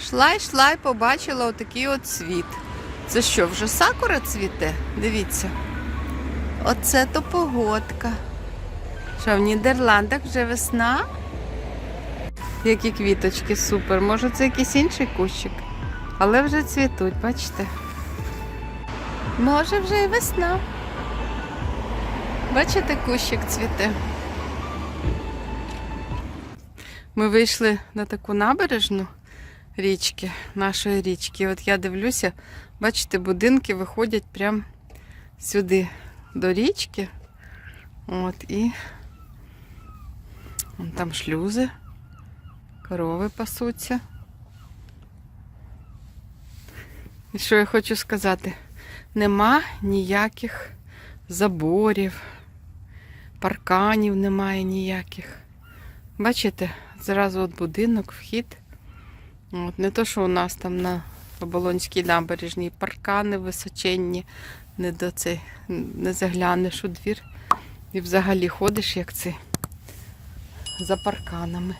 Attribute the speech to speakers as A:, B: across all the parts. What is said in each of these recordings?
A: Шла йшла і побачила отакий от цвіт. Це що, вже сакура цвіте? Дивіться. Оце то погодка. Що, в Нідерландах вже весна? Які квіточки, супер. Може це якийсь інший кущик. Але вже цвітуть, бачите? Може вже і весна. Бачите, кущик цвіте. Ми вийшли на таку набережну річки, нашої річки. От я дивлюся, бачите, будинки виходять прямо сюди до річки. От і вон там шлюзи, корови пасуться. І що я хочу сказати? Нема ніяких заборів, парканів немає ніяких. Бачите, зразу от будинок, вхід. От, не то, що у нас там на Оболонській набережній паркани височенні, не до цей, не заглянеш у двір. І взагалі ходиш, як це, за парканами.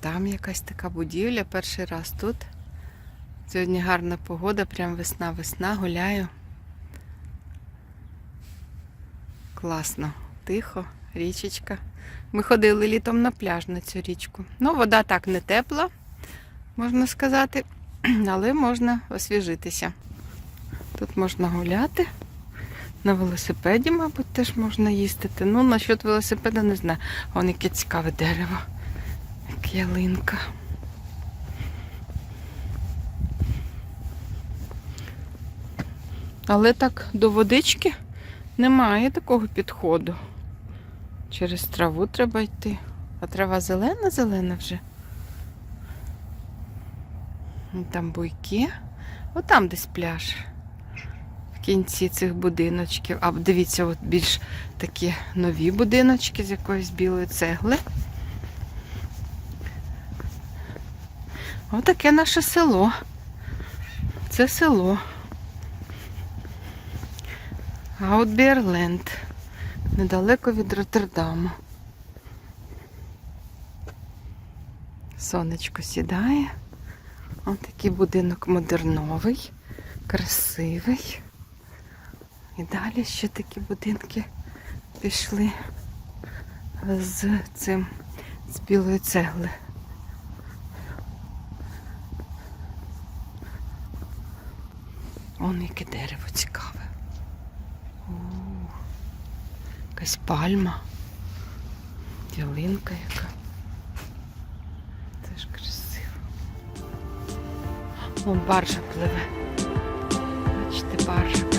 A: Там якась така будівля, перший раз тут. Сьогодні гарна погода, прям весна-весна, гуляю. Класно, тихо, річечка. Ми ходили літом на пляж на цю річку. Ну, вода так не тепла, можна сказати, але можна освіжитися. Тут можна гуляти. На велосипеді, мабуть, теж можна їздити. Ну, насчет велосипеда не знаю. Вон яке цікаве дерево. Як ялинка. Але так до водички немає такого підходу. Через траву треба йти. А трава зелена-зелена вже. Там буйки. Отам десь пляж. В кінці цих будиночків. А дивіться, от більш такі нові будиночки з якоїсь білої цегли. Отаке наше село. Це село. Гаутберленд. Недалеко від Роттердаму. Сонечко сідає. Ось такий будинок модерновий, красивий. І далі ще такі будинки пішли з цим, з білої цегли. Он яке дерево цікаве. О, якась пальма. Ялинка яка. Ж красиво. О, баржа пливе. Бачите, баржа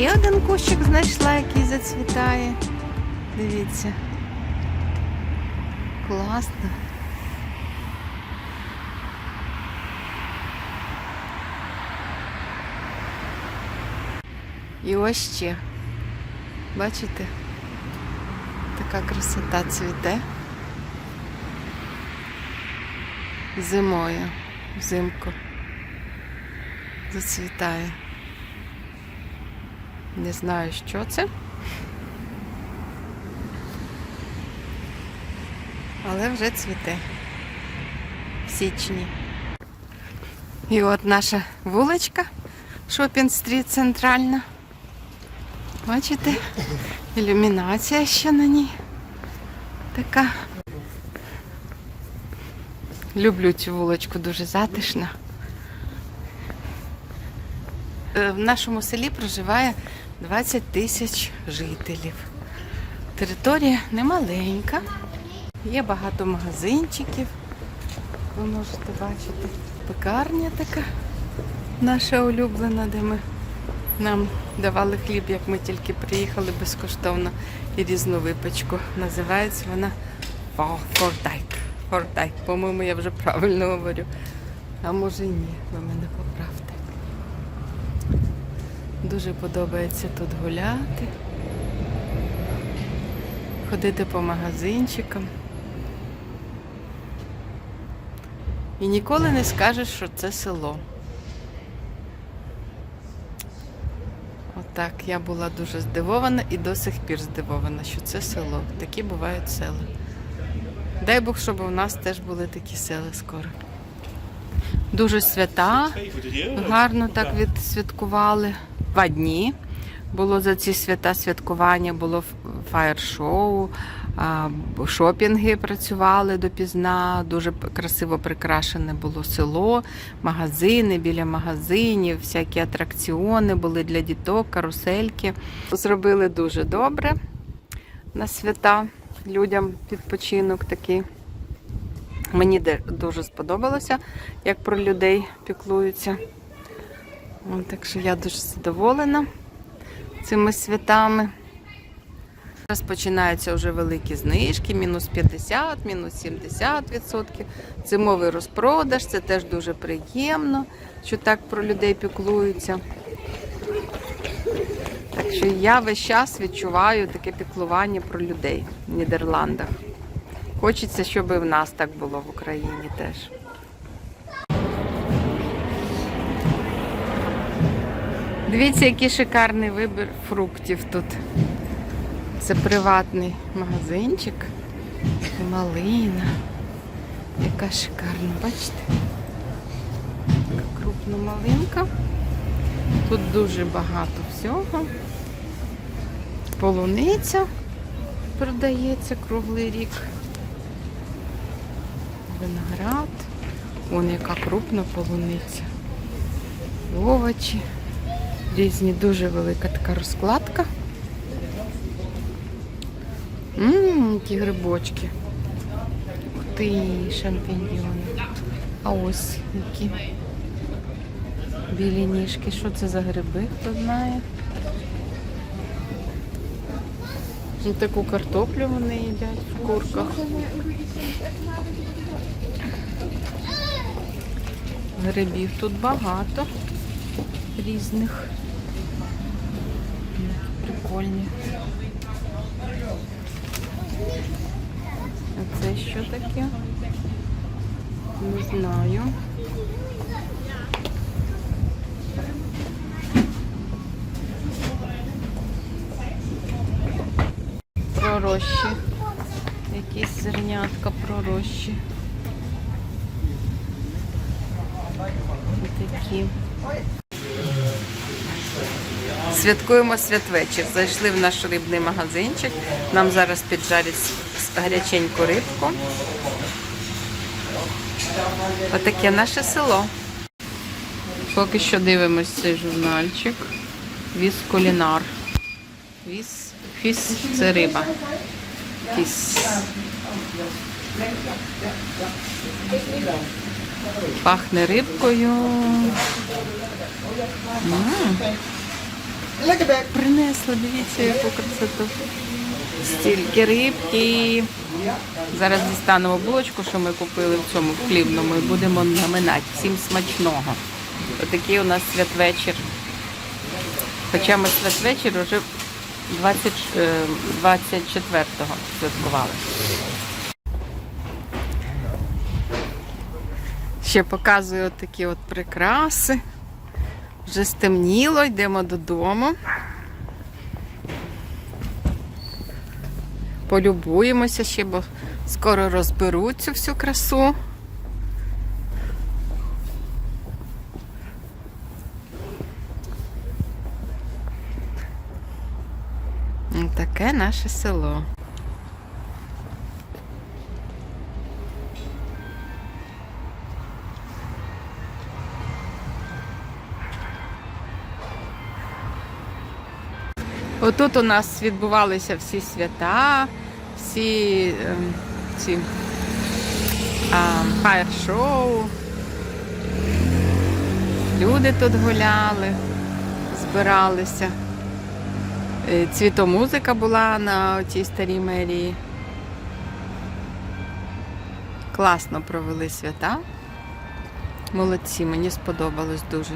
A: ще один кущик знайшла, який зацвітає. Дивіться. Класно. І ось ще. Бачите? Така красота цвіте. Зимою, взимку. Зацвітає. Не знаю, що це. Але вже цвіте. В січні. І от наша вуличка Шопінг стріт центральна. Бачите? Ілюмінація ще на ній. Така. Люблю цю вуличку, дуже затишна. Е, В нашому селі проживає 20 тисяч жителів. Територія немаленька. Є багато магазинчиків. Ви можете бачити. Пекарня така наша улюблена, де ми нам давали хліб, як ми тільки приїхали безкоштовно і різну випечку. Називається вона Фо- Фордайк. Фордайк. По-моєму, я вже правильно говорю. А може ні, ви мене поправте. Дуже подобається тут гуляти, ходити по магазинчикам. І ніколи не скажеш, що це село. Отак, я була дуже здивована і до сих пір здивована, що це село. Такі бувають села. Дай Бог, щоб у нас теж були такі села скоро. Дуже свята, гарно так відсвяткували. Два дні було за ці свята святкування, було фаєр-шоу, шопінги працювали допізна, дуже красиво прикрашене було село, магазини біля магазинів, всякі атракціони були для діток, карусельки. Зробили дуже добре на свята людям відпочинок такий. Мені дуже сподобалося, як про людей піклуються. Так що я дуже задоволена цими святами. Зараз починаються вже великі знижки, мінус 50, мінус 70 відсотків. Зимовий розпродаж, це теж дуже приємно, що так про людей піклуються. Так що я весь час відчуваю таке піклування про людей в Нідерландах. Хочеться, щоб і в нас так було в Україні теж. Дивіться, який шикарний вибір фруктів тут. Це приватний магазинчик. Малина. Яка шикарна, бачите? Така крупна малинка. Тут дуже багато всього. Полуниця продається круглий рік. Виноград. Вон яка крупна полуниця. Овочі. Різні, дуже велика така розкладка. Ммм, які грибочки. Ух ти, шампіньйони. А ось які білі ніжки. Що це за гриби, хто знає? Ну, таку картоплю вони їдять в курках. Грибів тут багато різних. Прикольні. А це що таке? Не знаю. Пророщі. Якісь зернятка пророщі. Такі. Святкуємо святвечір. Зайшли в наш рибний магазинчик. Нам зараз піджарять гаряченьку рибку. Отаке наше село. Поки що дивимось цей журнальчик. Віз кулінар. Віз, фіс це риба. Фіс. Пахне рибкою. М. Принесла, дивіться, яку красоту. Стільки рибки. Зараз дістанемо булочку, що ми купили в цьому в хлібному, і будемо наминати. Всім смачного. Отакий у нас святвечір. Хоча ми святвечір вже 20, е, 24-го святкували. Ще показую от такі от прикраси. Вже стемніло, йдемо додому. Полюбуємося ще, бо скоро розберуть цю всю красу. Таке наше село. Тут у нас відбувалися всі свята, всі ем, ці фаєр-шоу. Люди тут гуляли, збиралися. Е, Цвітомузика була на цій старій мерії. Класно провели свята. Молодці, мені сподобалось дуже.